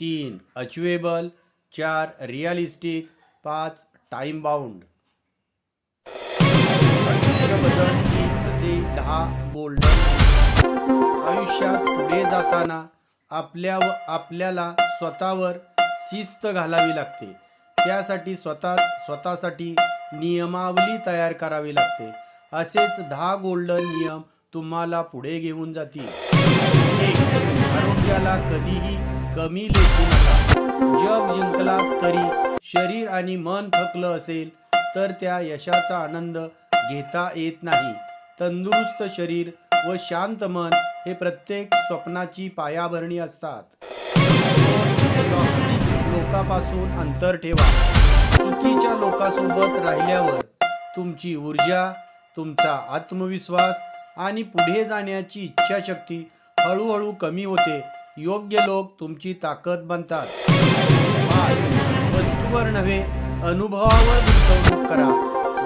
तीन अचिवेबल चार रिअलिस्टिक पाच टाईम बाउंड आयुष्य असे दहा गोल्डन आयुष्यात पुढे जाताना आपल्या आपल्याला स्वतःवर शिस्त घालावी लागते. त्यासाठी स्वतः स्वतःसाठी नियमावली तयार करावी लागते. असेच दहा गोल्डन नियम तुम्हाला पुढे घेऊन जातील. एक आरोग्याला कधीही कमी लेखू नका. जग जिंकला तरी शरीर आणि मन थकलं असेल तर त्या यशाचा आनंद घेता येत नाही. तंदुरुस्त शरीर व शांत मन हे प्रत्येक स्वप्नाची पायाभरणी असतात. लोकापासून अंतर ठेवा. चुकीच्या लोकांसोबत राहिल्यावर तुमची ऊर्जा तुमचा आत्मविश्वास आणि पुढे जाण्याची इच्छाशक्ती हळूहळू कमी होते. योग्य लोक तुमची ताकद बनतात. वस्तूवर नव्हे अनुभवावर गुंतवणूक करा.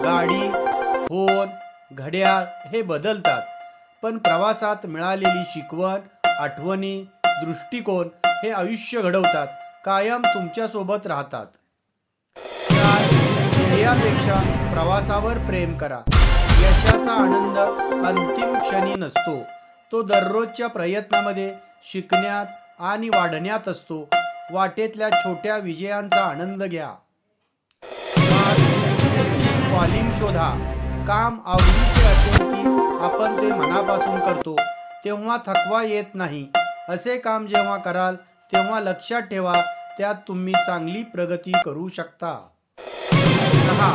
गाडी फोन घड्याळ हे बदलतात. पण प्रवासात मिळालेली शिकवण आठवणी दृष्टिकोन हे आयुष्य घडवतात कायम तुमच्यासोबत राहतात. ध्येयापेक्षा प्रवासावर प्रेम करा. यशाचा आनंद अंतिम क्षणी नसतो. तो दररोजच्या प्रयत्नामध्ये शिकण्यात आणि वाढण्यात असतो. वाटेतल्या छोट्या विजयांचा आनंद घ्या. कॉलिंग शोधा. काम आवडीचे असेल की आपण ते मनापासून करतो तेव्हा थकवा येत नाही. असे काम जेव्हा कराल तेव्हा लक्षात ठेवा त्यात तुम्ही चांगली प्रगती करू शकता. सहा.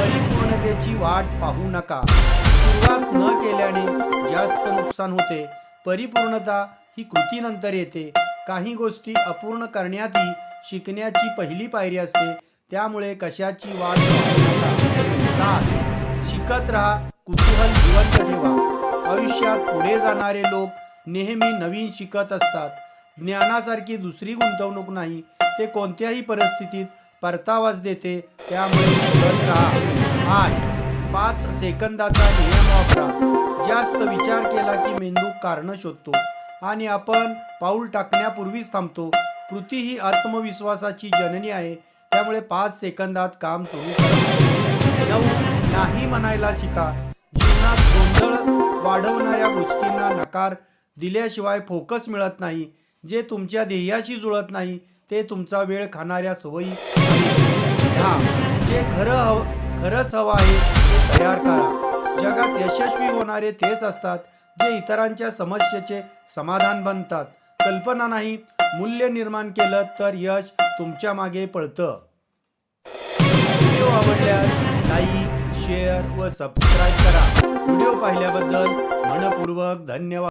परिपूर्णतेची वाट पाहू नका. सुरुवात न केल्याने जास्त नुकसान होते. परिपूर्णता ही कृतीनंतर येते. काही गोष्टी अपूर्ण करण्यातही शिकण्याची पहिली पायरी असते. त्यामुळे कशाची वाट सात शिकत राहा कुतूहल जिवंत ठेवा. आयुष्यात पुढे जाणारे लोक नेहमी नवीन शिकत असतात. ज्ञानासारखी दुसरी गुंतवणूक नाही. ते कोणत्याही परिस्थितीत परतावाच देते. त्यामुळे शिकत राहा. आठ. पाच सेकंदाचा नियम वापरा. जास्त विचार केला की मेंदू कारण शोधतो. आणि आपण पाऊल टाकण्यापूर्वीच थांबतो. कृती ही आत्मविश्वासाची जननी आहे. त्यामुळे पाच सेकंदात काम सुरू नऊ नाही म्हणायला शिका. जीवनात गोंधळ वाढवणाऱ्या गोष्टींना नकार दिल्याशिवाय फोकस मिळत नाही. जे तुमच्या ध्येयाशी जुळत नाही ते तुमचा वेळ खाणाऱ्या सवयी हा जे खरं हव खरंच हवं आहे ते तयार करा. जगात यशस्वी होणारे तेच असतात. जे इतरांच्या समस्येचे समाधान बनतात. कल्पना नाही मूल्य निर्माण केलं तर यश तुमच्या मागे पळतं. व्हिडिओ आवडल्यास लाईक शेअर व सबस्क्राईब करा. व्हिडिओ पाहिल्याबद्दल मनपूर्वक धन्यवाद.